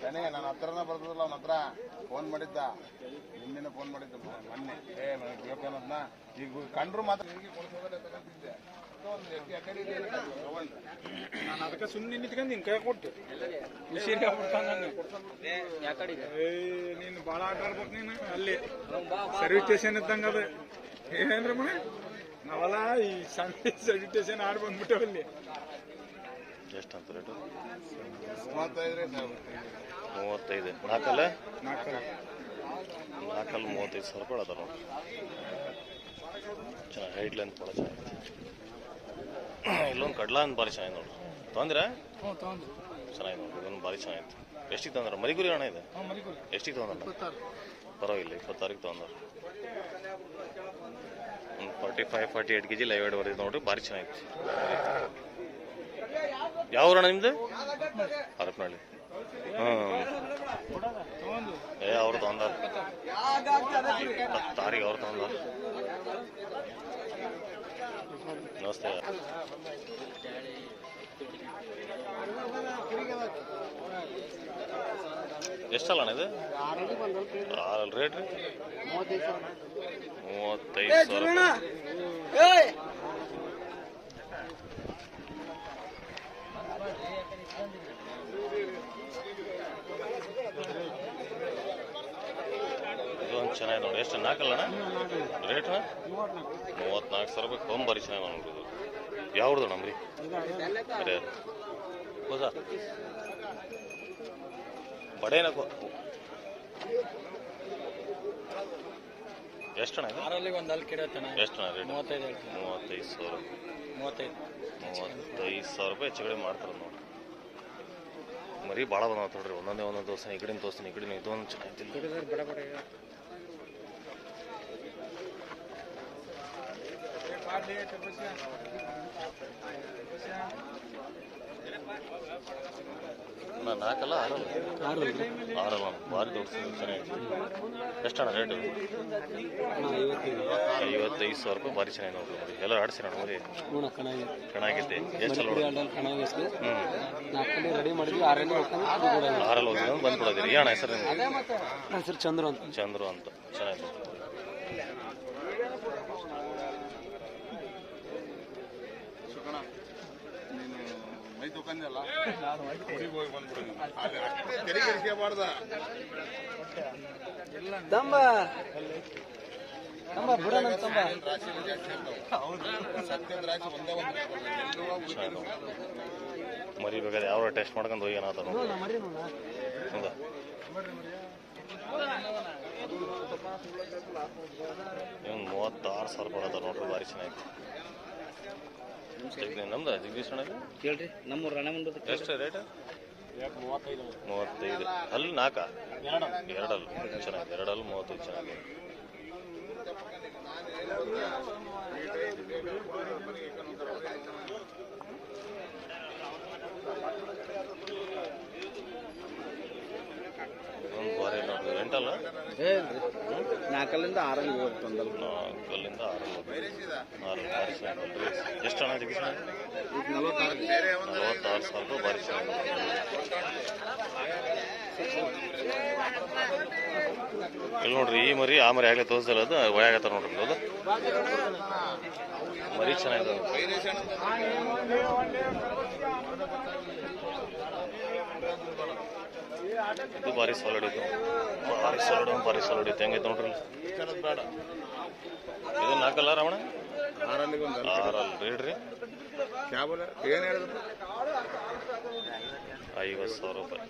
ಶನಿ ನನ್ನ ಹತ್ರನ ಬರ್ತದಲ್ಲ ಅವನ ಹತ್ರ ಫೋನ್ ಮಾಡಿದ್ದ. ನಿನ್ನೆ ಫೋನ್ ಮಾಡಿದ್ದ ಮೊನ್ನೆ. ಏ ಬೇಕನ್ನೋದ್ನ ಈಗ ಕಂಡ್ರು ಮಾತ್ರ ನಿನಗೆ ತಗೊಂಡಿದ್ದೆ. ನಾನು ಅದಕ್ಕೆ ಸುಮ್ಮನೆ ನಿಂತ್ಕೊಂಡು ನಿನ್ ಕೈ ಕೊಟ್ಟು. ಆಗ್ಬಿಡ್ತಾನ ಏ ನೀನು ಭಾಳ ಆಟ ಆಡ್ಬೇಕು ನೀನು. ಅಲ್ಲಿ ಸರ್ವಿಸ್ ಸ್ಟೇಷನ್ ಇದ್ದಂಗ ಅದ. ಏನಂದ್ರೆ ಮನೆ? ನಾವೆಲ್ಲ ಈ ಸಣ್ಣ ಸೆಡಿಟೇಷನ್ ಆಡ್ ಬಂದ್ಬಿಟ್ಟವಲ್ಲಿ ಎಷ್ಟು ಅಂತ ರೇಟು ಮೂವತ್ತೈದು ಮೂವತ್ತೈದು. ನಾಲ್ಕಲ್ಲ? ನಾಲ್ಕಲ್ಲಿ. ಮೂವತ್ತೈದು ಸಾವಿರ ರೂಪಾಯಿ ಅದ ನೋಡಿ ಚೆನ್ನಾಗಿ ಹೈಟ್ ಲೆಂತ್ ಭಾಳ ಚೆನ್ನಾಗಿದೆ. ಇಲ್ಲೊಂದು ಕಡ್ಲ ಅಂತ ಭಾರಿ ಚೆನ್ನಾಗಿ ನೋಡಿ. ತೊಂದ್ರೆ ಚೆನ್ನಾಗಿ ನೋಡಿ. ಇದೊಂದು ಭಾರಿ ಚೆನ್ನಾಗಿತ್ತು ಎಷ್ಟಿಗೆ ತೊಂದ್ರೆ ಮರಿಗುರಿ ಹಣ ಇದೆ? ಎಷ್ಟಿಗೆ ತೊಂದ್ರೆ ಪರವಾಗಿಲ್ಲ ಇಪ್ಪತ್ತಾರಿಗೆ ತೊಗೊಂಡ್ರ forty five, forty eight K G live weight ಬರೀದು ನೋಡ್ರಿ, ಭಾರಿ ಚೆನ್ನಾಗಿತ್ತು. ಯಾವ ಊರಣ್ಣ ನಿಮ್ದು? ಹರಪನಹಳ್ಳಿ. ಹ್ಞೂ ಏ, ಅವ್ರು ತೊಗೊಂಡಾರ. ತಾರಿಗೆ ಅವ್ರು ತೊಗೊಂಡಾರ. ನಮಸ್ತೆ. ಎಷ್ಟಲ್ಲ ಇದು? ರೇಟ್ ರೀ? ಮೂವತ್ತೈದು ಸಾವಿರ ರೂಪಾಯಿ. ಚೆನ್ನಾಗಿದೆ ನೋಡಿ. ಎಷ್ಟು? ನಾಲ್ಕಲ್ಲಣ್ಣ? ರೇಟ್ ಮೂವತ್ನಾಲ್ಕು ಸಾವಿರ ರೂಪಾಯಿ ತೊಂಬರಿ ಚೆನ್ನಾಗಿ ನೋಡಿ ಇದು. ಯಾವ್ದು ನಮ್ರಿ? ಹೌದಾ? ಎಷ್ಟು ಅಣ್ಣ ಇದು? ಆರಲ್ಲಿ ಒಂದು ಅಲ್ಲಿ ರೇಟ್? ಮೂವತ್ತೈದು ಮೂವತ್ತೈದು ಸಾವಿರ. ಮೂವತ್ತೈದು. ಮೂವತ್ತೈದು ಸಾವಿರ ರೂಪಾಯಿ ಹೆಚ್ಚು ಕಡಿಮೆ ಮಾಡ್ತಾರೆ ನೋಡಿ. ಮರಿ ಭಾಳ ಬಂದಾವ ನೋಡ್ರಿ ಒಂದೊಂದೇ ಒಂದೊಂದು ದೋಸೆ ಈ ಕಡೆಯಿಂದ ದೋಸೆ ಈ ಕಡೆ ಇದೊಂದು ಚೆನ್ನಾಗಿಲ್ಲ ನಾ ನಾಲ್ಕಲ್ಲ? ಆರಲ್ಲ. ಆರಲ್ಲ. ಭಾರಿ ದೊಡ್ಡ ಚೆನ್ನಾಗಿದೆ ಎಷ್ಟಣ್ಣ ರೇಟು ಐವತ್ತೈದು ಸಾವಿರ ರೂಪಾಯಿ ಭಾರಿ ಚೆನ್ನಾಗಿ ನೋಡ್ರಿ ನೋಡಿ. ಎಲ್ಲ ಆಡಿಸಿರ ನೋಡಿ ಚೆನ್ನಾಗೈತೆ ಎಷ್ಟು ನೋಡಿ. ಹ್ಞೂ ರೆಡಿ ಮಾಡಿದ್ವಿ ಆರಲ್ಲಿ ಆರಲ್ಲಿ ಹೋಗಿ ಬಂದ್ಬಿಡೋದಿರಿ. ಏನು ಹೆಸರು ನಿಮ್ದು? ಹೆಸರು ಚಂದ್ರು ಅಂತ. ಚಂದ್ರು ಅಂತ. ಚೆನ್ನಾಗಿದೆ ಸುಕಣ ನೀನು ಮೈ ತೊಕೊಂಡಲ್ಲ ಊರಿಗೆ ಹೋಗಿ ಬಂದ್ಬಿಡು ನೀನು. ಅಲ್ಲಿ ಅಷ್ಟೇ ತೆರಿಗೆ ಇರಿಸ್ಕೋಬಾರ್ದ ದಂಬ ದಂಬ ಬಿಡೋಣ ತಂಬ ರಾಶಿ ಜಾಸ್ತಿ ಇರ್ತಾವೆ ಸತ್ಯದ ರಾಶಿ ಒಂದೇ ಒಂದು ಎಲ್ಲೂ ಉಳ್ದಿಲ್ಲ. ಮರಿ ಬೇಕಾದ್ರೆ ಯಾವ ಟೆಸ್ಟ್ ಮಾಡ್ಕೊಂಡು ಹೋಗಿ ಏನಾದ್ರು ಹೌದಾ? ಇವ್ನು ಮೂವತ್ತಾರು ಸಾವಿರ ಅದ ನೋಡ್ರಿ ಭಾರಿ ಚೆನ್ನಾಗಿ. ನಮ್ದು? ಜಗದೀಶ್ ಕೇಳ್ರಿ ನಮ್ಮ ರಣ ಬಂದದ ಎಷ್ಟು ರೇಟ್? ಮೂವತ್ತೈದು. ಅಲ್ಲಿ ನಾಲ್ಕ? ಎರಡಲ್ಲಿ. ಚೆನ್ನಾಗಿ ಎರಡಲ್ಲಿ ಮೂವತ್ತೈದು ಚೆನ್ನಾಗಿದೆ. ಇದೊಂದು ಬಾರಿ ಎಂಟಲ್ಲ ನಾಲ್ಕಲ್ಲಿಂದ ಆರಲ್ಲಿ ಹೋಗ್ತಂದಲ್ಲ ನಾಲ್ಕಲ್ಲಿಂದ ಆರು ಆರು ಭಾರಿ ಎಷ್ಟು ಹಣ ಅಣ್ಣ ನಲವತ್ತಾರು. ಸಾವಿರ ರೂಪಾಯಿ ಚೆನ್ನಾಗಿದೆ ಇಲ್ಲಿ ನೋಡ್ರಿ ಈ ಮರಿ ಆ ಮರಿ ಆಗ್ಲೇ ತೋರಿಸಲ್ಲ ಅದು. ಒಳಗತ್ತ ನೋಡ್ರಿ ಅದು. ಮರಿ ಚೆನ್ನಾಗಿದೆ ಇದು ಭಾರಿ ಸಾಲಿಡ್ ಇದು. ಭಾರಿ ಸಾಲಿಡ್ ಭಾರಿ ಸಾಲಿಡ್ ಇತ್ತು ಹೆಂಗೈತೆ ನೋಡ್ರಿ ಇದು ನಾಲ್ಕಲ್ಲ ರಾವಣ ಆರಲ್ಲ ಒಂದು ಆರಲ್ಲಿ ರೀ ಕ್ಯಾಬ್ ಏನು ಹೇಳಿದ್ರು ಐವತ್ತು ಸಾವಿರ ರೂಪಾಯಿ.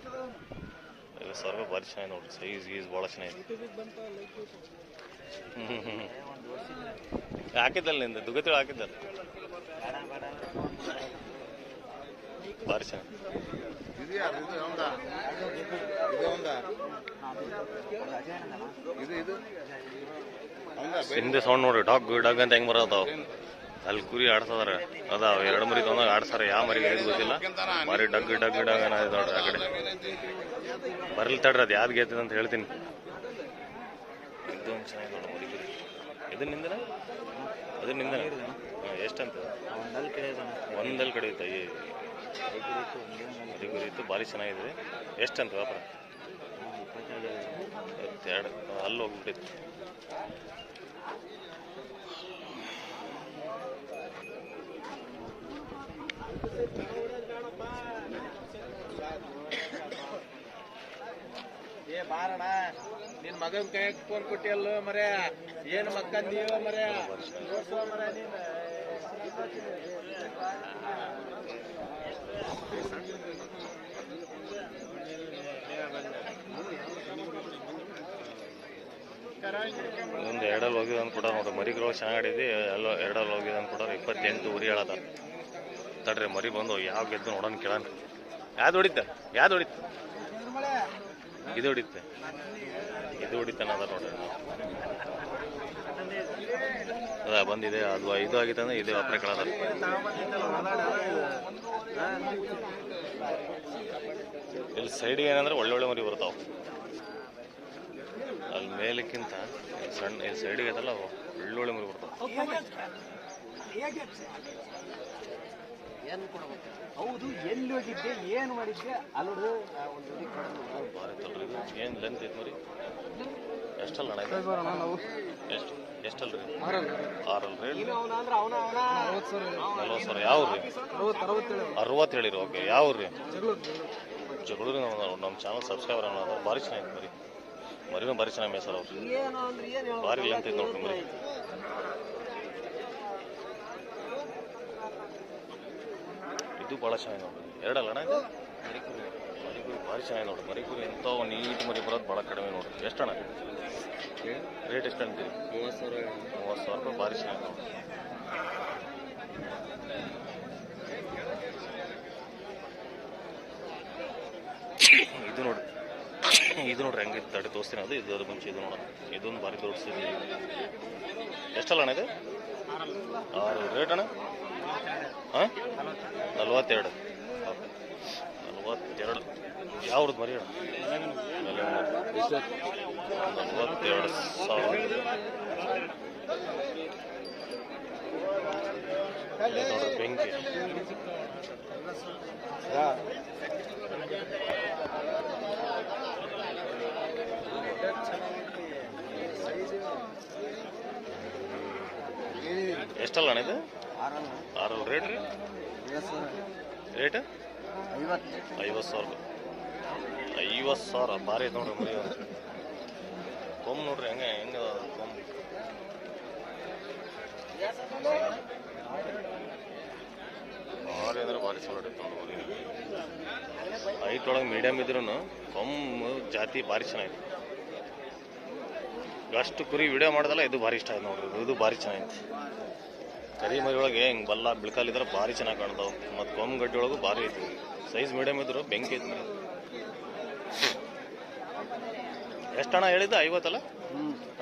ಐವತ್ತು ಸಾವಿರ ರೂಪಾಯಿ ಭಾರಿ ಚೆನ್ನಾಗಿ ನೋಡ್ರಿ. ಸೈಜ್ ಗೀಸ್ ಭಾಳ ಚೆನ್ನಾಗಿದೆ ಹ್ಞೂ ಹ್ಞೂ ಹಾಕಿದ್ದಲ್ಲ ನಿಂದ? ದುಗತಿಳು ಹಾಕಿದ್ದಲ್ಲ? ಭಾರಿ ಚೆನ್ನಾಗಿ. ಇದು ಯಾರು? ಇದು ಒಂದ ಇದು ಒಂದ ಇದು ಇದು? ಹೌದಾ ಸೌಂಡ್ ನೋಡ್ರಿ ಡಾಗ್ ಡಾಗ್ ಅಂತ ಹೆಂಗ್ ಬರತ್ತಾವ ಅಲ್ಲಿ ಕುರಿ ಆಡ್ಸದಾರ. ಅದಾವ ಎರಡು ಮರಿ ತಂದಾಗ ಆಡ್ಸಾರ. ಯಾವ ಮರಿ ಗೊತ್ತಿಲ್ಲ. ಮರಿ ಡಗ್ ಡಗ್ ಡಗ್ ಅನ್ನೋದು ನೋಡ್ರಿ ಆ ಕಡೆ. ಬರ್ಲಿ ತಡ್ರಿ ಅದು ಯಾವ್ದು ಗೆದ್ದ ಅಂತ ಹೇಳ್ತೀನಿ. ಇದೊಂದು ಚೆನ್ನಾಗಿ ನೋಡಿ ಮರಿ ಕುರಿ. ಇದನ್ನ ನಿಂದನ? ಅದನ್ನ ನಿಂದನ? ಎಷ್ಟಂತ? ಒಂದಲ್ಲಿ ಕಡೆ ಒಂದಲ್ಲಿ ಕಡಿಯುತ್ತೆ ಈ ಅದು ಇತ್ತು ಭಾರಿ ಚೆನ್ನಾಗಿದೆ. ಎಷ್ಟಂತ ವ್ಯಾಪಾರ? ಇಪ್ಪತ್ತೆರಡು ಎರಡು ಅಲ್ಲಿ ಹೋಗ್ಬಿಟ್ಟಿತ್ತು. ಏ ಬಾರಣ ನಿನ್ ಮಗನ್ ಕೈ ಫೋನ್ ಕೊಟ್ಟಿಯಲ್ಲ ಮರೆ ಏನ್ ಮಕ್ಕಂದೀವ ಮರೆ ನೋಡ್ಸೋ ಮರೆ ನೀನ್. ಒಂದು ಎರಡಲ್ಲಿ ಹೋಗಿದೆ ಅಂತ ಕೂಡ ನೋಡ್ರಿ ಮರಿಗಳು ಚೆನ್ನಾಗಿದೆ, ಎಲ್ಲ ಎರಡಲ್ಲಿ ಹೋಗಿದೆ ಅಂತ ಕೂಡ ಇಪ್ಪತ್ತೆಂಟು ಉರಿ ಹೇಳದ ತಡ್ರಿ, ಮರಿ ಬಂದು ಯಾವ ಗೆದ್ದು ನೋಡೋಣ ಕೇಳೋಣ ಯಾವ್ದು ಹೊಡಿತ? ಯಾವ್ದು ಹೊಡಿತ? ಇದು ಹೊಡಿತೆ ಇದು ಹೊಡಿತಾನ ಅದ ನೋಡ್ರಿ. ಅದ ಬಂದಿದೆ, ಅದು ಇದು ಆಗಿದೆ ಅಂದ್ರೆ ಇದು ಅಪ್ರೆ ಕಳದ ಇಲ್ಲಿ ಸೈಡ್ಗೆ ಏನಂದ್ರೆ ಒಳ್ಳೊಳ್ಳೆ ಮರಿ ಬರ್ತಾವ. ಅಲ್ಲಿ ಮೇಲಕ್ಕಿಂತ ಸಣ್ಣ, ಇಲ್ಲಿ ಸೈಡ್ಗೆ ಅದಲ್ಲ ಒಳ್ಳೊಳ್ಳೆ ಮರಿ ಬರ್ತಾವ. ಹೌದು ಎಲ್ಲಿ ಹೋಗಿದ್ದೆ ಏನು ಮಾಡಿದ್ದೆ ತಲ್ರಿ ಇದು ಏನು ಲೆಂತ್ ಐತೆ ಮರಿ ಎಷ್ಟಲ್ಲ ನಾವು. ಎಷ್ಟು? ಎಷ್ಟಲ್ರಿ? ಆರಲ್ ರೀ ಅವನ ಅವನ ನಲ್ವತ್ತು ಸಾವಿರ ಯಾವ ರೀ ಅರವತ್ತು ಹೇಳಿರಿ ಓಕೆ. ಯಾವ ರೀ ಜಗಳೂರಿ ನಮ್ಮ ನಮ್ಮ ಚಾನಲ್ ಸಬ್ಸ್ಕ್ರೈಬರ್ ಅನ್ನೋದು ಭಾರಿ ಚೆನ್ನಾಗಿತ್ತು ಮರಿ. ಮರಿನೂ ಭಾರಿ ಚೆನ್ನಾಗಿ ಮೇಸರ್ ಅವ್ರು. ಏನು ಏನು ಭಾರಿ ಲೆಂತ್ ಐತೆ ನೋಡ್ರಿ ಮರಿ. ಇದು ಭಾಳ ಚೆನ್ನಾಗಿ ನೋಡೋದು. ಎರಡಲ್ಲ ಅಣ್ಣ ಇದು? ಮರಿಕುರಿ. ಭಾರಿ ಚೆನ್ನಾಗಿ ನೋಡೋದು. ಮರಿಕುರಿ ಎಂಥ ನೀಟ್ ಮರಿ ಬರೋದು ಭಾಳ ಕಡಿಮೆ ನೋಡೋದು. ಎಷ್ಟಣ್ಣ ರೇಟ್ ಎಷ್ಟು ಅಂತೀರಿ? ಮೂವತ್ತು ಸಾವಿರ. ಮೂವತ್ತು ಸಾವಿರ ರೂಪಾಯಿ ಭಾರಿ ಚೆನ್ನಾಗಿ ನೋಡೋದು. ಇದು ನೋಡ್ರಿ ಇದು ನೋಡ್ರಿ ಹೆಂಗಿತ್ತು ತಡೆ ತೋರಿಸ್ತೀನಿ ಅದು ಇದು, ಅದು ಮುಂಚೆ ಇದು ನೋಡೋಣ. ಇದೊಂದು ಭಾರಿ ತೋರಿಸ್ತೀನಿ ಎಷ್ಟಲ್ಲ ಅಣ್ಣ ಇದು? ರೇಟ್ ಅಣ್ಣ? ಹಾಂ? ನಲ್ವತ್ತೆರಡು. ನಲ್ವತ್ತೆರಡು. ಯಾವ್ದು ಮರಿ ಅಣ್ಣ? ನಲ್ವತ್ತೆರಡು ಸಾವಿರ. ಬೆಂಕಿ. ಎಷ್ಟಲ್ಲ ಅಣ್ಣ ಇದು? ಆರು ರೇಟ್ ರೀ? ರೇಟ್? ಐವತ್ತು ಸಾವಿರ ಐವತ್ತು ಸಾವಿರ, ಭಾರಿ ಐತೆ ನೋಡ್ರಿ ಮರಿ ಕೊಮ್ಮ ನೋಡ್ರಿ, ಹೆಂಗೆ ಹೆಂಗೆ ಕೊಮ್ಮ. ಭಾರಿ ಅಂದ್ರೆ ಭಾರಿ ಚಲೋ ಹೊಡಿತು ನೋಡ್ರಿ ಮರಿ ಒಳಗೆ ಮೀಡಿಯಮ್ ಇದ್ರೂ ಕೊಮ್ಮು ಜಾತಿ ಭಾರಿ ಚೆನ್ನಾಗಿದೆ ಅಷ್ಟು ಕುರಿ ವಿಡಿಯೋ ಮಾಡೋದಲ್ಲ ಇದು ಭಾರಿ ಇಷ್ಟ ಆಯ್ತು ನೋಡ್ರಿ. ಇದು ಭಾರಿ ಚೆನ್ನಾಗಿತ್ತು. ಕರಿ ಮರಿ ಒಳಗೆ ಹಿಂಗೆ ಬಲ್ಲ ಬಿಳ್ಕಾಲಿದ್ರೆ ಭಾರಿ ಚೆನ್ನಾಗಿ ಕಾಣ್ತಾವೆ. ಮತ್ತು ಗಡ್ಡಿ ಒಳಗೂ ಭಾರಿ ಐತಿ. ಸೈಜ್ ಮೀಡಿಯಮ್ ಇದ್ರು ಬೆಂಕಿ ಐತಿ ಎಷ್ಟು ಹಣ ಹೇಳಿದ್ದು? ಐವತ್ತಲ್ಲ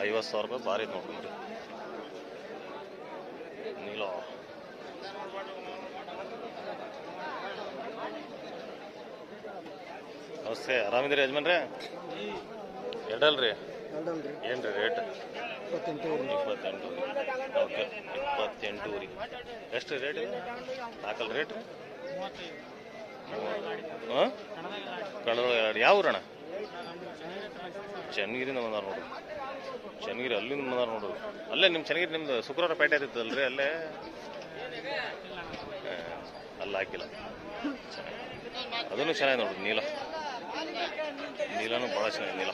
ಐವತ್ತು ಸಾವಿರ ರೂಪಾಯಿ ಭಾರಿ ಐತೆ ನೋಡ್ರಿ ನೀಲೋ. ನಮಸ್ತೆ. ಆರಾಮಿದ್ದೀರಿ ಯಜಮಾನ್ರೆ? ಎರಡಲ್ರಿ ಎರಡಲ್ರಿ ಏನು ರೀ ರೇಟ್? ಇಪ್ಪತ್ತೆಂಟು ಇಪ್ಪತ್ತೆಂಟು ಓಕೆ ಇಪ್ಪತ್ತೆಂಟು ರೀ ಎಷ್ಟು ರೇಟ್ ನಾಲ್ಕಲ್ ರೇಟ್? ಹಾಂ? ಕನ್ನಡ ಎರಡು. ಯಾವ ಊರಣ್ಣ? ಚನ್ನಗಿರಿಂದ ಬಂದಾರ ನೋಡ್ರಿ. ಚನ್ನಗಿರಿ ಅಲ್ಲಿಂದ ಬಂದಾರ ನೋಡ್ರಿ. ಅಲ್ಲೇ ನಿಮ್ಮ ಚನ್ನಗಿರಿ ನಿಮ್ದು ಶುಕ್ರವಾರ ಪೇಟೆ ಅಲ್ಲೇ? ಅಲ್ಲಿ ಅಲ್ಲ ಹಾಕಿಲ್ಲ. ಚೆನ್ನಾಗಿ ಅದನ್ನು ಚೆನ್ನಾಗಿ ನೋಡ್ರಿ ನೀಲ. ನೀಲನೂ ಭಾಳ ಚೆನ್ನಾಗಿ ನೀಲ.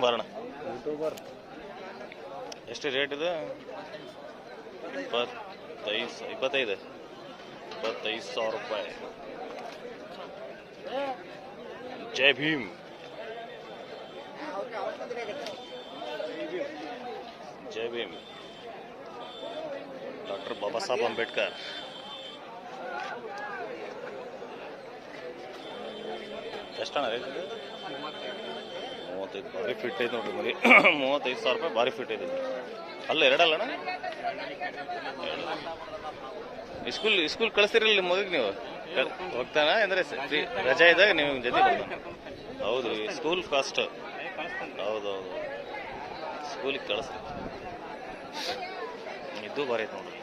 ಬರೋಣ. ಯೂಟ್ಯೂಬರ್ ಎಷ್ಟು ರೇಟ್ ಇದೆ? ಇಪ್ಪತ್ತೈದು ಸ- ಇಪ್ಪತ್ತೈದು. ಇಪ್ಪತ್ತೈದು ಸಾವಿರ ರೂಪಾಯಿ. ಜೈ ಭೀಮ್. ಜೈ ಭೀಮ್. ಡಾಕ್ಟರ್ ಬಾಬಾ ಸಾಹೇಬ್ ಅಂಬೇಡ್ಕರ್. ಎಷ್ಟಣ್ಣ ರೇಟ್ ಇದೆ? ಮೂವತ್ತೈದು ಭಾರಿ ಫಿಟ್ ಐತೆ ನೋಡ್ರಿ ಮರಿ ಮೂವತ್ತೈದು ಸಾವಿರ ರೂಪಾಯಿ ಭಾರಿ ಫಿಟ್ ಐತೆ ಅಲ್ಲ ಎರಡಲ್ಲ ಸ್ಕೂಲ್ ಸ್ಕೂಲ್ ಕಳಿಸ್ತಿರಲಿಲ್ಲ ನಿಮ್ಮ ಮಗಿಗೆ ನೀವು? ಹೋಗ್ತಾನ? ಅಂದ್ರೆ ರಜಾ ಇದ್ದಾಗ ನೀವು ಜೊತೆ ಹೌದು ಸ್ಕೂಲ್ ಕಾಸ್ಟ್ ಹೌದೌದು ಸ್ಕೂಲಿಗೆ ಕಳಿಸ್ರಿ. ಇದು ಭಾರಿ ನೋಡ್ರಿ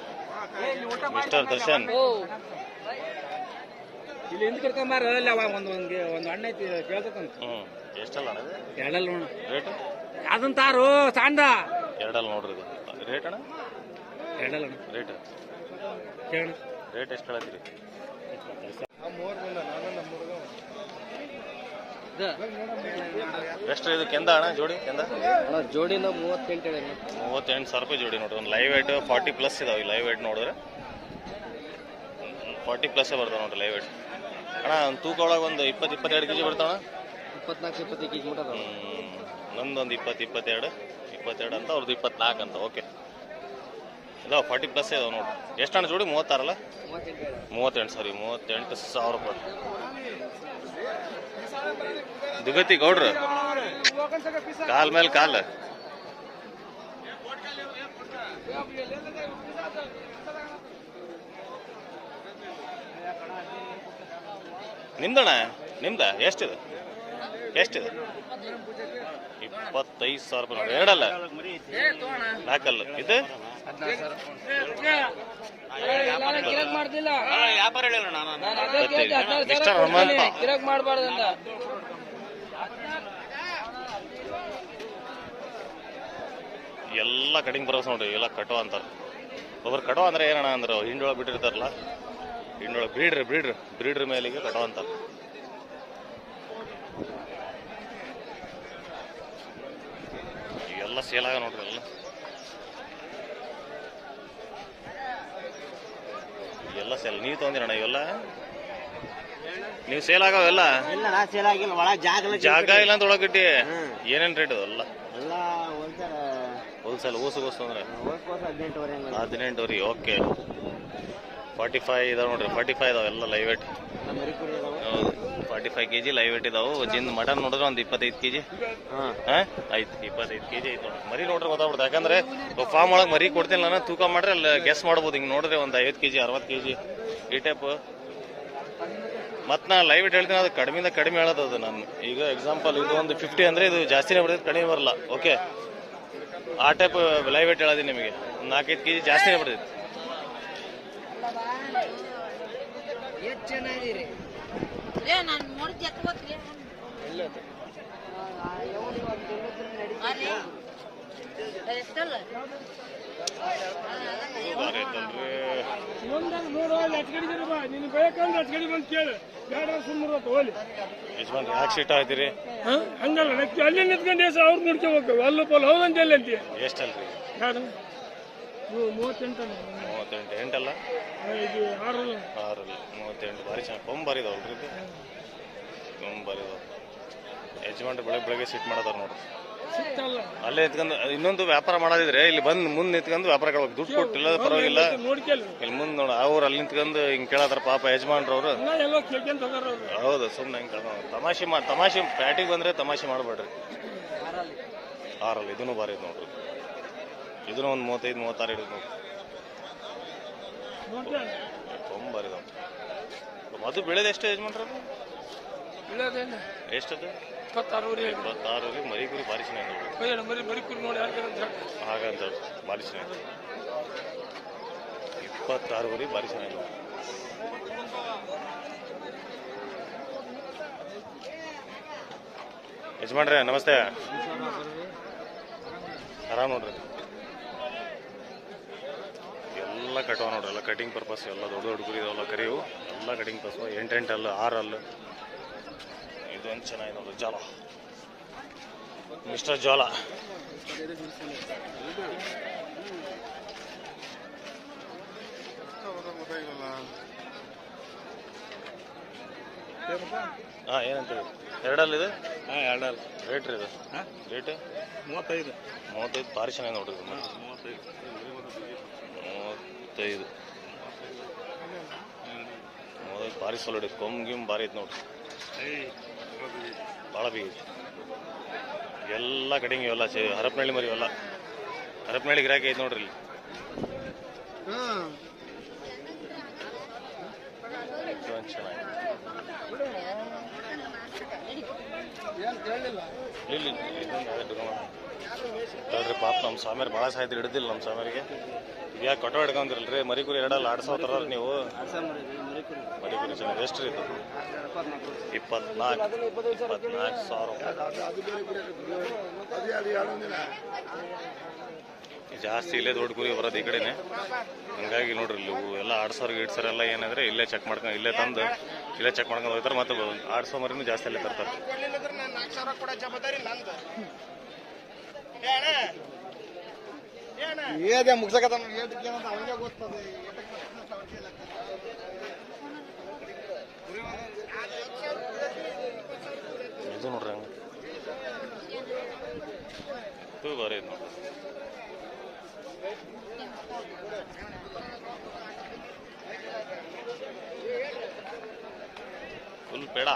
ಮಿಸ್ಟರ್ ದರ್ಶನ್. ಇಲ್ಲಿ ಹಿಂದ್ ಕರ್ಕೊಂಬಾರ ಅಲ್ಲಿ ಅವ ಒಂದು ಒಂದು ಒಂದು ಅಣ್ಣ ಐತಿ ಕೇಳ್ತಕ್ಕಂತ ಹ್ಮ್ ಎಷ್ಟಲ್ಲ ಅಣ್ಣ ಎರಡಲ್ಲ ನೋಡ. ರೇಟ್? ಅದನ್ನ ತಾರು ಸಾಂಡ? ಎರಡಲ್ಲ ನೋಡ್ರಿ ಇದು. ರೇಟ್ ಅಣ್ಣ? ಎರಡಲ್ಲ ಅಣ್ಣ. ರೇಟ್? ಕೇಳಣ ರೇಟ್ ಎಷ್ಟು ಹೇಳತ್ತೀರಿ ಎಷ್ಟು ಇದು ಕೆಂದ ಅಣ್ಣ ಜೋಡಿ ಕೆಂದ? ಜೋಡಿನ ಮೂವತ್ತೆಂಟು ಹೇಳಿ ಮೂವತ್ತೆಂಟು ಸಾವಿರ ರೂಪಾಯಿ ಜೋಡಿ ನೋಡ್ರಿ ಒಂದು ಲೈವ್ ವೇಟ್ ಫಾರ್ಟಿ ಪ್ಲಸ್ ಇದಾವೆ ಲೈವ್ ವೇಟ್ ನೋಡಿದ್ರೆ. ಫಾರ್ಟಿ ಪ್ಲಸ್ ಬರ್ತಾವೆ ನೋಡ್ರಿ ಲೈವ್ ವೇಟ್ ಅಣ್ಣ ತೂಕ ಒಳಗೆ ಒಂದು ಇಪ್ಪತ್ತು ಇಪ್ಪತ್ತೆರಡು ಕೆ ಜಿ ಬರ್ತಾವಣ ಇಪ್ಪತ್ನಾಲ್ಕು ಇಪ್ಪತ್ತೈದು ಕೆಜಿ ಮುಟ್ಟ ನಂದೊಂದು ಇಪ್ಪತ್ತು ಇಪ್ಪತ್ತೆರಡು ಇಪ್ಪತ್ತೆರಡು ಅಂತ ಅವ್ರದ್ದು ಇಪ್ಪತ್ನಾಲ್ಕು ಅಂತ ಓಕೆ. ಇದಾವೆ ಫಾರ್ಟಿ ಪ್ಲಸ್ ಇದಾವೆ ನೋಡಿ. ಎಷ್ಟು ಅಣ್ಣ ಜೋಡಿ? ಮೂವತ್ತಾರಲ್ಲ? ಮೂವತ್ತೆಂಟು ಮೂವತ್ತೆಂಟು ಸಾರಿ ಮೂವತ್ತೆಂಟು ಸಾವಿರ ರೂಪಾಯಿ. ದುಗತಿ ಗೌಡ್ರು. ಕಾಲ್ ಮೇಲೆ ಕಾಲ್. ನಿಮ್ದಣ್ಣ? ನಿಮ್ದ? ಎಷ್ಟಿದೆ? ಎಷ್ಟಿದೆ? ಇಪ್ಪತ್ತೈದು ಸಾವಿರ ರೂಪಾಯಿ ನೋಡಿ. ಎರಡಲ್ಲ. ನಾಲ್ಕಲ್ಲ. ಇದು? ಎಲ್ಲ ಕಟಿಂಗ್ ಬರೋಸ್ ನೋಡ್ರಿ ಎಲ್ಲ ಕಟೋ ಅಂತಾರೆ. ಒಬ್ರು ಕಟೋ ಅಂದ್ರೆ ಏನಣ್ಣ ಅಂದ್ರೆ? ಹಿಂಡೊಳಗೆ ಬಿಟ್ಟಿರ್ತಾರಲ್ಲ. ಹಿಂಡೊಳಗೆ ಬ್ರೀಡ್ರಿ ಬ್ರೀಡ್ರಿ ಬ್ರೀಡ್ರ್ ಮೇಲಿಗೆ ಕಟೋ ಅಂತಾರೆ ಎಲ್ಲ ಸೇಲ್ ಆಗ ನೋಡ್ರಿ ಎಲ್ಲ. ಎಲ್ಲ ಸೇಲ್ ನೀವು ತೊಗೊಂದಿರಣ್ಣ ಇವೆಲ್ಲ? ನೀವು ಸೇಲ್ ಆಗವೆಲ್ಲ ಇಲ್ಲ ನಾ ಸೇಲ್ ಆಗಿಲ್ಲ ಒಳಗೆ ಜಾಗ ಜಾಗ ಇಲ್ಲ ಅಂತ ಒಳಗಿಟ್ಟಿ. ಏನೇನ್ ರೇಟ್ ಇದೆಲ್ಲ ಎಲ್ಲ? ಹೋಲ್ಸೇಲ್ ಹೋಲ್ಸೇಲ್ ಓಸು ಗೋಸು ಅಂದ್ರೆ? ಹದಿನೆಂಟುವರೆ ಓಕೆ ಫಾರ್ಟಿ ಫೈವ್ ಇದಾವೆ ನೋಡ್ರಿ ಫಾರ್ಟಿ ಫೈವ್ ಇದಾವೆ ಎಲ್ಲ ಲೈವ್ ವೇಟ್ ಹೌದು forty five K G live weight ಇದಾವೆ. ಜಿಂದ ಮಟನ್ ನೋಡಿದ್ರೆ ಒಂದು ಇಪ್ಪತ್ತೈದು ಕೆ ಜಿ ಹಾಂ. ಹಾಂ ಆಯ್ತು ಇಪ್ಪತ್ತೈದು ಕೆ ಜಿ ಐತೆ ನೋಡ್ರಿ. ಮರಿ ನೋಡ್ರಿ ಗೊತ್ತಾಗ್ಬಿಡುತ್ತೆ ಯಾಕಂದ್ರೆ ಫಾರ್ಮ್ ಒಳಗೆ ಮರಿ ಕೊಡ್ತೀನಿ ನಾನು ತೂಕ ಮಾಡ್ರೆ ಅಲ್ಲಿ ಗೆಸ್ ಮಾಡ್ಬೋದು. ಹಿಂಗೆ ನೋಡಿದ್ರೆ ಒಂದು ಐವತ್ತು ಕೆ ಜಿ ಅರವತ್ತು ಕೆ ಜಿ ಈ ಟೈಪ್ ಮತ್ತು ನಾ ಲೈವ್ ಇಟ್ ಹೇಳ್ತೀನಿ ಅದು ಕಡಿಮೆಯಿಂದ ಕಡಿಮೆ ಹೇಳೋದು ಅದು ನಾನು. ಈಗ ಎಕ್ಸಾಂಪಲ್ ಇದು ಒಂದು ಫಿಫ್ಟಿ ಅಂದರೆ ಇದು ಜಾಸ್ತಿನೇ ಬರ್ತೈತೆ ಕಡಿಮೆ ಬರಲ್ಲ. ಓಕೆ ಆ ಟೈಪ್ ಲೈವ್ ಇಟ್ ಹೇಳೋದು ನಿಮಗೆ. ನಾಲ್ಕೈದು ಕೆ ಜಿ ಜಾಸ್ತಿನೇ ಬರ್ತೈತೆ. ಎಷ್ಟು ಏ ನಾನು ಎಷ್ಟಲ್ಲ? ನೀನು ಬೇಕಂದ್ರೆ ಬಂದು ಕೇಳು. ಬೇಡ ಸುಮ್ಮನೆ ಹೋಗ್ಲಿ. ಯಜಮಾನ್ ಯಾಕೆ ಸೀಟ್ ಆಗ್ತೀರಿ ಹಂಗಲ್ಲ. ಅಲ್ಲಿ ನಿಂತ್ಕೊಂಡು ಹೆಸರು ಅವ್ರು ನೋಡ್ಕೋಬೇಕು. ಅಲ್ಲೂ ಅಲ್ಲ ಪೋಲ್ ಹೌದಂತ ಎಲ್ಲಿ ಅಂತೀಯ? ಎಷ್ಟಲ್ರಿ? ಯಾರು? ನೀವು ಮೂವತ್ತೆಂಟು ಎಂಟಲ್ಲ? ಆರಲ್ಲಿ? ಮೂವತ್ತೆಂಟು. ಭಾರಿ ಚೆನ್ನಾಗಿ ಕೊಂಬ್ ಬಾರಿದಾವಲ್ರಿ ಇದು? ಕೊಂಬ್ ಇದಾವೆ ಯಜಮಾನ್ರು ಬೆಳಗ್ಗೆ ಬೆಳಗ್ಗೆ ಸಿಟ್ ಮಾಡತಾರ ನೋಡ್ರಿ. ಅಲ್ಲೇ ನಿಂತ್ಕೊಂಡು ಇನ್ನೊಂದು ವ್ಯಾಪಾರ ಮಾಡೋದಿದ್ರೆ ಇಲ್ಲಿ ಬಂದು ಮುಂದೆ ನಿಂತ್ಕೊಂಡು ವ್ಯಾಪಾರ ಕೇಳಬೇಕು. ದುಡ್ಡು ಕೊಟ್ಟಿಲ್ಲ ಪರವಾಗಿಲ್ಲ. ಇಲ್ಲಿ ಮುಂದೆ ನೋಡ ಅವ್ರು ಅಲ್ಲಿ ನಿಂತ್ಕೊಂಡು ಹಿಂಗೆ ಕೇಳತ್ತಾರ ಪಾಪ ಯಜಮಾನ್ರು ಅವರು. ಹೌದು ಸುಮ್ಮನೆ ಹಿಂಗೆ ತಮಾಷೆ ಮಾ ತಮಾಷೆ ಪ್ಯಾಟಿಗೆ ಬಂದರೆ ತಮಾಷೆ ಮಾಡಬೇಡ್ರಿ. ಆರಲ್ಲಿ. ಇದನ್ನು ಬಾರಿ ನೋಡ್ರಿ. ಇದನ್ನು ಒಂದು ಮೂವತ್ತೈದು ಮೂವತ್ತಾರು ಹಿಡಿದು ಬಾರಿದಾವ ಅದು ಬೆಳೆದ ಎಷ್ಟು ಯಜಮಾನ್ರ ಎಷ್ಟದು? ಇಪ್ಪತ್ತಾರು ಇಪ್ಪತ್ತಾರು ಮರಿ ಕುರಿ ಭಾರಿ ಚೆನ್ನಾಗಿ ಮರಿ ಮರಿ ಕುರಿ ನೋಡಿ ಹಾಗಂತ ಭಾರಿ ಚೆನ್ನಾಗಿ ಇಪ್ಪತ್ತಾರು ವರಿ ಭಾರಿ ಚೆನ್ನಾಗಿ ಯಜಮಾನ್ರೆ ನಮಸ್ತೆ. ಆರಾಮ್ ನೋಡ್ರಿ. ಎಲ್ಲ ಕಟ್ಟವ ನೋಡ್ರಿ ಎಲ್ಲ ಕಟಿಂಗ್ ಪರ್ಪಸ್ ಎಲ್ಲ ದೊಡ್ಡ ದೊಡ್ಡ ಕುರಿ ಇದಾವಲ್ಲ ಕರಿವು ಎಲ್ಲ ಕಟಿಂಗ್ ಪರ್ಪಸ್ ಎಂಟೆಂಟು ಅಲ್ಲ ಆರ್ ಅಲ್ಲ ಇದು ಒಂದು ಚೆನ್ನಾಗಿ ನೋಡ್ರಿ ಜ್ವಾಲ. ಮಿಸ್ಟರ್ ಜ್ವಾಲ. ಹಾಂ ಏನಂತೀವಿ ಎರಡಲ್ಲಿ ಇದೆ? ಹಾಂ ಎರಡಲ್ಲಿ. ರೇಟ್ ರೀ ಇದು. ರೇಟ್ ಮೂವತ್ತೈದು. ಮೂವತ್ತೈದು ಭಾರಿ ಚೆನ್ನಾಗಿ ನೋಡ್ರಿ ಇದು. ಮರಿ. ಮೂವತ್ತೈದು ಮೂವತ್ತೈದು ಭಾರಿ ಸೊಲಡ್ ಕೊಮ್ ಗಿಮ್ ಭಾರಿ ಐತಿ ನೋಡ್ರಿ. ಭಾಳ ಬೀಗ ಎಲ್ಲ ಕಡಿಂಗ್ ಇವೆಲ್ಲ ಚೆ ಹರಪನಹಳ್ಳಿ ಮರಿ ಇವೆಲ್ಲ. ಹರಪನಹಳ್ಳಿ ಗಿರಾಕಿ ಐತೆ ನೋಡ್ರಿ ಇಲ್ಲಿ. ಚೆನ್ನಾಗಿದೆ ಇಲ್ಲ ಇಲ್ಲ. ನೋಡ್ರಿ ಪಾಪ ನಮ್ಮ ಸ್ವಾಮಿಯರು ಭಾಳ ಸಾಯ್ತು ಹಿಡಿದಿಲ್ಲ ನಮ್ಮ ಸ್ವಾಮಿಯರಿಗೆ ಯಾಕೆ ಕಟೋ ಹಿಡ್ಕೊಂಡ್ರಲ್ರಿ? ಮರಿ ಕುರಿ ಎರಡಲ್ಲ ಆಡ್ಸೋತಾರ ನೀವು. ಮರಿಕುರಿ ಚೆನ್ನಾಗಿ ಎಷ್ಟು ರೀ ಇಪ್ಪತ್ನಾಲ್ಕು ಇಪ್ಪತ್ನಾಲ್ಕು ಸಾವಿರ ಜಾಸ್ತಿ ಇಲ್ಲೇ ದೊಡ್ಡ ಕುರಿ ಬರೋದು ಈ ಕಡೆನೆ. ಹಂಗಾಗಿ ನೋಡ್ರಿ ಇಲ್ಲಿ ಎಲ್ಲ ಆಡ್ಸೋರ್ ಗಿಡ್ಸೋರೆಲ್ಲ ಏನಂದ್ರೆ ಇಲ್ಲೇ ಚೆಕ್ ಮಾಡ್ಕೊಂಡು ಇಲ್ಲೇ ತಂದು ಇಲ್ಲೇ ಚೆಕ್ ಮಾಡ್ಕೊಂಡು ಹೋಗ್ತಾರೆ. ಮತ್ತೆ ಆಡ್ಸೋ ಮರಿನೂ ಜಾಸ್ತಿ ಅಲ್ಲೇ ತರ್ತಾರೆ. ಏದೇ ಮುಗ್ಸಕತ್ತ ಏನಂತ ಅವನಿಗೆ ಗೊತ್ತದೆ. ನೋಡ್ರಿ ಹಂಗೆ. ಇದು ಬಾರಿ ಇದು ಫುಲ್ ಪೇಡ?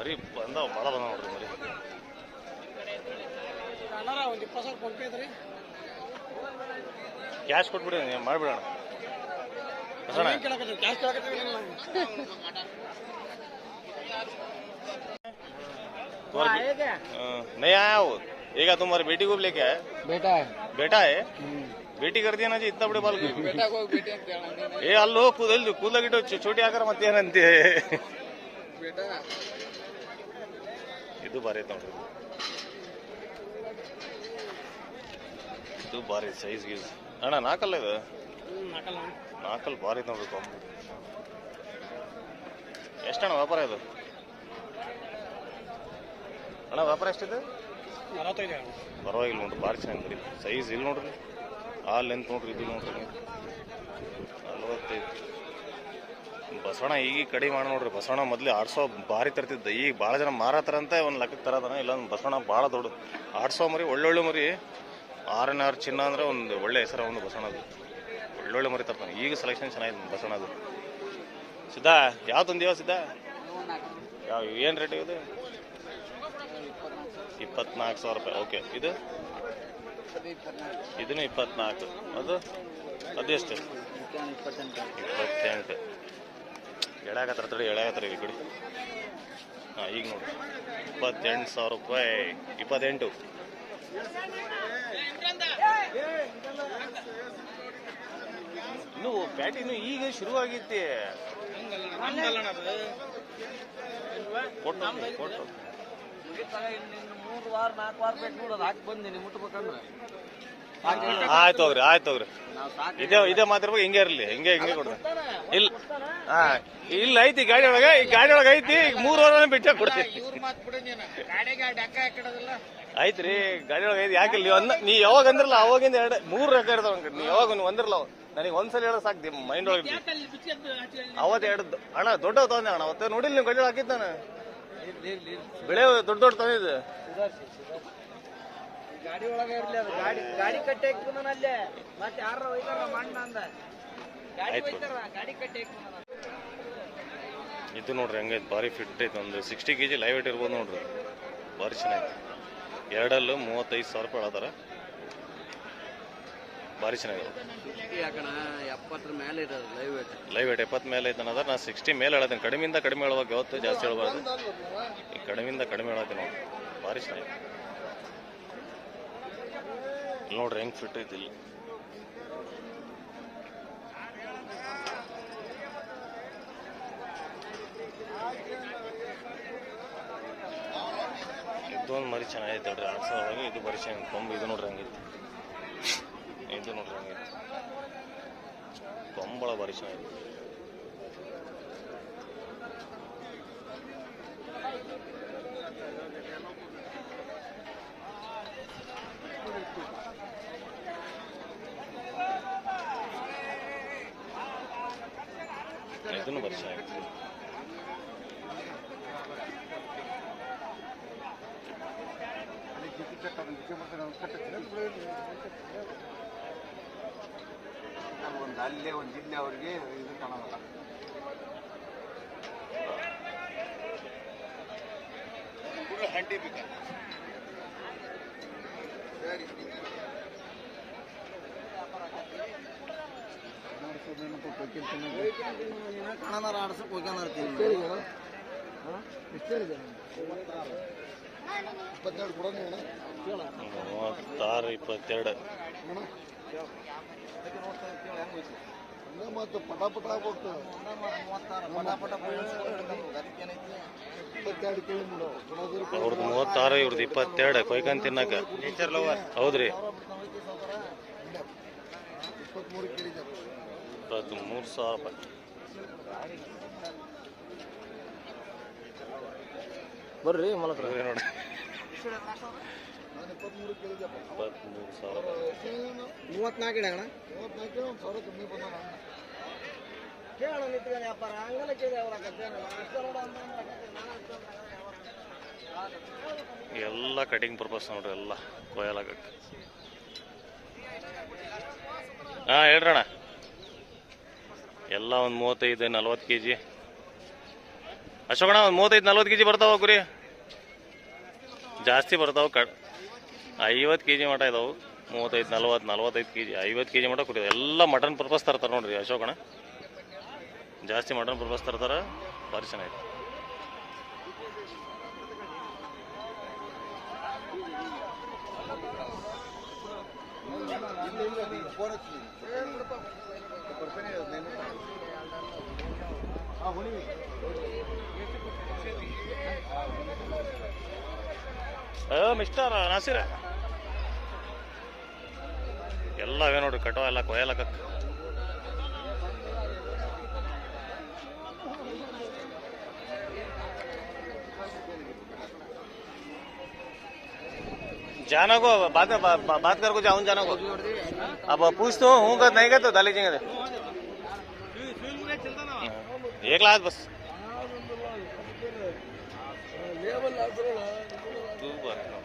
ಮರಿ ಬಂದಾವ ಭಾಳ ಬಂದಾವ ನೋಡ್ರಿ ಮರಿ ಒಂದು ಇಪ್ಪತ್ತು ಸಾವಿರ ಫೋನ್ ಪೇ ಐತ್ರಿ ಕ್ಯಾಶ್ ಕೊಟ್ಬಿಡಿ ನೀವು ಮಾಡಿಬಿಡೋಣ ಬಸಣ್ಣ ಕೇಳಕತ್ತೀವಿ ಕ್ಯಾಶ್ ಕೇಳಕತ್ತೀವಿ तुम्हारे बे- अ, नहीं आया वो एक है तुम्हारी बेटी को लेके आया ಬೇಟಾ बेटा है बेटी कर दिया ना जी इतना बड़े बाल को ಏ ಅಲ್ಲೋ ಕೂದಲ್ ಕೂದಲಾಗಿಟ್ಟು ಚೋಟಿ ಹಾಕರ ಮತ್ತೇನಂತೆ ಇದು ಬಾರಿ ಐತೆ ನೋಡ್ರಿ. ಇದು ಭಾರಿ ಸೈಜ್ ಗೀಸ್. ಅಣ್ಣ ನಾಲ್ಕಲ್ಲ ಇದು? ನಾಕಲ್ ಭಾರಿ ಐತೆ ನೋಡ್ರಿ ಕೊಂಬು ಎಷ್ಟಣ್ಣ ವ್ಯಾಪಾರ ಇದು? ಅಣ್ಣ ವ್ಯಾಪಾರ ಎಷ್ಟಿದೆ? ಪರವಾಗಿಲ್ಲ ನೋಡ್ರಿ ಭಾರಿ ಚೆನ್ನಾಗಿ ಸೈಜ್ ಇಲ್ಲಿ ನೋಡ್ರಿ. ಆ ಲೆಂತ್ ನೋಡ್ರಿ ಇದು ನೋಡ್ರಿ. ನಲ್ವತ್ತೈದು. ಬಸವಣ್ಣ ಈಗ ಕಡಿ ಮಾಡಿ ನೋಡ್ರಿ, ಬಸವಣ್ಣ ಮೊದ್ಲು ಆಡ್ಸೋ ಭಾರಿ ತರ್ತಿದ್ದ. ಈಗ ಭಾಳ ಜನ ಮಾರತಾರಂತೆ ಒಂದು ಲೆಕ್ಕಕ್ಕೆ ತರದನ ಇಲ್ಲ ಬಸವಣ್ಣ ಭಾಳ ದೊಡ್ಡ. ಆಡ್ಸೋ ಮರಿ ಒಳ್ಳೊಳ್ಳೆ ಮರಿ, ಆರನೇ ಆರು ಚಿನ್ನ ಅಂದರೆ ಒಂದು ಒಳ್ಳೆ ಹೆಸರ ಒಂದು ಬಸವಣ್ಣದು. ಒಳ್ಳೊಳ್ಳೆ ಮರಿ ತರ್ತಾನೆ. ಈಗ ಸೆಲೆಕ್ಷನ್ ಚೆನ್ನಾಗಿದೆ ಬಸವಣ್ಣದು. ಸಿದ್ಧ, ಯಾವ ತಂದೀವ ಸಿದ್ಧ? ಯಾವ, ಏನು ರೇಟ್ ಇದೆ ಇಪ್ಪತ್ನಾಲ್ಕು ಸಾವಿರ ರೂಪಾಯಿ. ಓಕೆ ಇದು? ಇದನ್ನು ಇಪ್ಪತ್ನಾಲ್ಕು ಅದು? ಅದೆಷ್ಟು ಇಪ್ಪತ್ತೆಂಟು. ಎಳಾಕತ್ತಾರ ತಡಿ ಎಳಾಕತ್ತಾರ ಇಲ್ಲಿ ಕೊಡಿ. ಹಾಂ, ಈಗ ನೋಡಿ. ಇಪ್ಪತ್ತೆಂಟು ಸಾವಿರ ರೂಪಾಯಿ, ಇಪ್ಪತ್ತೆಂಟು. ಇನ್ನು ಪ್ಯಾಟಿನು ಈಗ ಶುರುವಾಗಿತ್ತೆ. ಕೊಟ್ಟು ಮೂರು ವಾರ, ನಾಲ್ಕು ವಾರ ಬೇಕು ನೋಡೋದು ಹಾಕಿ ಬಂದಿನಿ ಮುಟ್ಬೇಕಂದ್ರೆ. ಆಯ್ತು ಹೋಗ್ರಿ ಆಯ್ತು ಹೋಗ್ರಿ ಇದೇ ಇದೇ ಮಾತಿರ್ಬೇಕು ಹಿಂಗೆ ಇರಲಿ ಹಿಂಗೆ ಹಿಂಗೆ ಕೊಡ್ತಾರೆ. ಇಲ್ಲ ಹಾ ಇಲ್ಲ ಐತಿ ಗಾಡಿ ಒಳಗ ಈ ಗಾಡಿ ಒಳಗ ಐತಿ ಈಗ ಮೂರು ವಾರ ಬಿಟ್ಟೆ ಕೊಡ್ತೀನಿ. ಐತ್ರಿ ಗಾಡಿ ಒಳಗ ಐತಿ ಯಾಕಿಲ್ಲ ನೀವು ಅಂದ ನೀ ಯಾವಾಗ ಅಂದ್ರಲ್ಲ ಅವಾಗಿಂದ ಎರಡು ಮೂರು ರೊಕ್ಕ ಇರ್ತಾವ ನೀವು ಯಾವಾಗ ನೀವು ಅಂದ್ರಲ್ಲ ನನಗೆ ಒಂದ್ಸಲ ಹೇಳೋ ಸಾಕು ಮೈಂಡ್ ಒಳಗೆ ಅವತ್ತು ಎರಡು ಅಣ್ಣ ದೊಡ್ಡ ತಗೊಂಡೆ ಅಣ್ಣ ಅವತ್ತೇ ನೋಡಿಲ್ಲ ನೀವು ಗಾಡಿ ಒಳಗೆ ಹಾಕಿದ್ದಾನೆ ಬೆಳೆ ದೊಡ್ಡ ದೊಡ್ಡ ತಂದಿದ್ದು. ಗಾಡಿ ಒಳಗೆ ಇರ್ಲಿ ಅದು. ಗಾಡಿ ಗಾಡಿ ಕಟ್ಟಿ ಹಾಕ್ತಾನ ಅಲ್ಲೇ. ಮತ್ತೆ ಯಾರ ಒಯ್ತಾರ ಮಣ್ಣ ಅಂದ. ಗಾಡಿ. ಒಯ್ತಾರ ಗಾಡಿ ಕಟ್ಟಿ ಹಾಕ್ತಾನ ಇದು ನೋಡ್ರಿ ಹಂಗೈತೆ. ಭಾರಿ ಫಿಟ್ ಐತೆ ಒಂದು. Sixty K G live weight ಇರ್ಬೋದು ನೋಡ್ರಿ. ಭಾರಿ ಚೆನ್ನಾಗೈತೆ. ಎರಡಲ್ಲೂ ಮೂವತ್ತೈದು ಸಾವಿರ ರೂಪಾಯಿ ಹೇಳತ್ತಾರ ಭಾರಿ ಚೆನ್ನಾಗಿದೆ ಎಪ್ಪತ್ತರ ಮೇಲೆ ಇರೋದು ಲೈವ್ ವೇಟ್ ಲೈವ್ ವೇಟ್ ಎಪ್ಪತ್ತು ಮೇಲೆ ಐತೆ ಅನ್ನೋದ್ರ ನಾ ಸಿಕ್ಸ್ಟಿ ಮೇಲೆ ಹೇಳತ್ತೀನಿ ಕಡಿಮೆಯಿಂದ ಕಡಿಮೆ ಹೇಳುವಾಗ ಯಾವತ್ತು ಜಾಸ್ತಿ ಹೇಳ್ಬಾರ್ದು ಈ ಕಡಿಮೆಯಿಂದ ಕಡಿಮೆ ಹೇಳತ್ತೀನಿ ನೋಡಿ ಭಾರಿ ಚೆನ್ನಾಗಿದೆ ನೋಡ್ರಿ, ಹೆಂಗ್ ಫಿಟ್ ಐತಿ ಇಲ್ಲಿ. ಇದೊಂದು ಮರಿ ಚೆನ್ನಾಗೈತೆ ನೋಡ್ರಿ ಆಡ್ಸೋ ಒಳಗೆ ಇದು ಬರೀ ಚೆನ್ನಾಗಿ ಕೊಂಬು, ಇದು ನೋಡ್ರಿ ಹಂಗೈತಿ ಇದು ನೋಡ್ರಿ ಹಂಗೈತಿ ಕೊಂಬಳ ಭಾರಿ ಚೆನ್ನಾಗಿದೆ ಇದನ್ನು ಭಾರಿ ಚೆನ್ನಾಗಿದೆ ಒಂದು ಅಲ್ಲೇ ಒಂದು ಜಿಲ್ಲೆ ಅವ್ರಿಗೆ ಇದು ಕಾಣೋಲ್ಲ ಹಂಡಿ ಬೇಕಾ ಕಣನಾರ ಹೋಗ್ಯಾನ ಮೂವತ್ತಾರು ಇಪ್ಪತ್ತೆರಡು. ಮತ್ತು ಮತ್ತೆ ಪಟ ಪಟ ಆಗ್ಬಿಟ್ಟು ಇಪ್ಪತ್ತೆರಡು ಕೇಳಿ ನೋಡು ಕೊಡೋದ್ರ ಅವ್ರದ್ದು ಮೂವತ್ತಾರು ಇವ್ರದ್ದು ಇಪ್ಪತ್ತೆರಡು ಕೊಯ್ಕನ್ ತಿನ್ನಕ ಹೌದ್ರಿ. ಇಪ್ಪತ್ಮೂರು ಕೇಳಿದ್ದಾರೆ ಇಪ್ಪತ್ತ್ಮೂರು ಸಾವಿರ ರೂಪಾಯಿ ಬರ್ರಿ ಮಲಕ್ರ. ನೋಡಿ. ಇಪ್ಪತ್ತ್ಮೂರು ಸಾವಿರ ಮೂವತ್ನಾಲ್ಕು ಇಡ ಅಣ್ಣ? ಮೂವತ್ನಾಲ್ಕು ಒಂದು ಸಾವಿರ ಕಮ್ಮಿ ಬಂದಾನ ಅಣ್ಣ ಕೇಳೋಣ ನಿಂತ್ಕೊಂಡು ವ್ಯಾಪಾರ ಹಂಗೆಲ್ಲ ಕೇಳಿ ಅವ್ರ ಎಲ್ಲ ಕಟಿಂಗ್ ಪರ್ಪಸ್ ನೋಡ್ರಿ ಎಲ್ಲ ಕೊಯ್ಯಲಾಗಕ್ಕೆ. ಹಾಂ ಹೇಳ್ರಣ್ಣ ಎಲ್ಲ ಒಂದು ಮೂವತ್ತೈದು, ನಲ್ವತ್ತು ಕೆ ಜಿ ಅಶೋಕಣ್ಣ, ಒಂದು ಮೂವತ್ತೈದು, ನಲ್ವತ್ತು ಕೆ ಜಿ ಬರ್ತಾವ ಕುರಿ? ಜಾಸ್ತಿ ಬರ್ತಾವ ಕಡ್ ಐವತ್ತು ಕೆ ಜಿ ಮಟ ಇದಾವೆ. ಮೂವತ್ತೈದು, ನಲ್ವತ್ತು, ನಲ್ವತ್ತೈದು ಕೆ ಜಿ ಐವತ್ತು ಕೆ ಜಿ ಮಟ ಕುರಿ. ಎಲ್ಲ ಮಟನ್ ಪರ್ಪಸ್ ತರ್ತಾರೆ ನೋಡ್ರಿ ಅಶೋಕಣ ಜಾಸ್ತಿ ಮಟನ್ ಪರ್ಪಸ್ ತರ್ತಾರೆ, ಭಾರಿ ಚೆನ್ನಾಗಿದೆ ಮಿಸ್ಟರ್ ನಾಸಿರ ಎಲ್ಲ ಅವೇ ನೋಡ್ರಿ ಕಟೋ ಎಲ್ಲ ಕೊಯ್ಯಲಕ್ಕ जाना को बात बा, बा, बात कर को जाऊं जाना को अब पूछ तो हूँ का नहीं का तो दाली जाएंगे एक लाख बस तू बात ना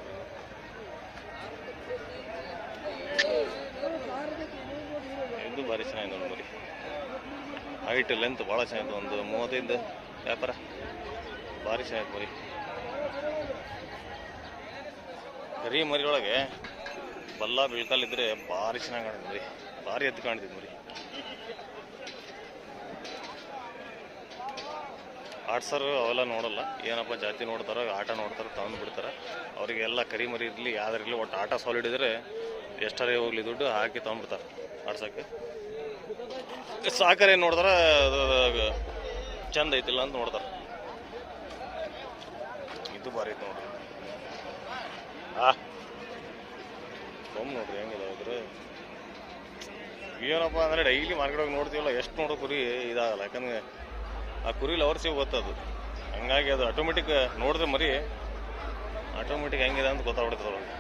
ಇದು ಭಾರಿ ಚೆನ್ನಾಗಿದೆ ನೋಡಿ ಮರಿ ಹೈಟ್ ಲೆಂತ್ ಭಾಳ ಚೆನ್ನಾಗಿದೆ ಒಂದು ಮೂವತ್ತೈದು ವ್ಯಾಪಾರ ಭಾರಿ ಚೆನ್ನಾಗಿದೆ ಮರಿ ಕರಿ ಮರಿಯೊಳಗೆ ಬಲ್ಲ ಬೀಳ್ಕಲ್ಲಿದ್ರೆ ಭಾರಿ ಚೆನ್ನಾಗಿ ಕಾಣ್ತದೆ ಮರಿ ಭಾರಿ ಎದ್ದು ಕಾಣ್ತಿದ್ ಆಡ್ಸರು ಅವೆಲ್ಲ ನೋಡಲ್ಲ. ಏನಪ್ಪ ಜಾತಿ ನೋಡ್ತಾರೆ ಆಟ ನೋಡ್ತಾರೆ, ತಗೊಂಡು ಬಿಡ್ತಾರೆ. ಅವರಿಗೆಲ್ಲ ಕರಿ ಮರಿ ಇರಲಿ ಯಾವ್ದಿರಲಿ ಒಟ್ಟು ಆಟ ಸಾಲಿಡ್ ಇದ್ರೆ ಎಷ್ಟರೇ ಹೋಗ್ಲಿ ದುಡ್ಡು ಹಾಕಿ ತೊಗೊಂಡ್ಬಿಡ್ತಾರೆ ಆಡ್ಸೋಕ್ಕೆ. ಸಾಕರ್ ಏನು ನೋಡ್ತಾರ ಚಂದ ಐತಿಲ್ಲ ಅಂತ ನೋಡ್ತಾರೆ. ಇದು ಭಾರಿ ಐತೆ ನೋಡ್ರಿ. ಆ ನೋಡ್ರಿ ಹೆಂಗಿದೆ ಹೋದ್ರೆ ಏನಪ್ಪ ಅಂದ್ರೆ ಡೈಲಿ ಮಾರ್ಕೆಟ್ ಹೋಗಿ ನೋಡ್ತೀವಲ್ಲ, ಎಷ್ಟು ನೋಡೋ ಕುರಿ ಇದಾಗಲ್ಲ. ಯಾಕಂದ್ರೆ ಆ ಕುರಿಲಿ ಅವರ್ಸಿ ಗೊತ್ತದು. ಹಂಗಾಗಿ ಅದು ಆಟೋಮೆಟಿಕ್ ನೋಡಿದ್ರೆ ಮರಿ ಆಟೋಮೆಟಿಕ್ ಹೆಂಗಿದೆ ಅಂತ ಗೊತ್ತಾಗ್ಬಿಡ್ತದೆ ಅವ್ರಿಗೆ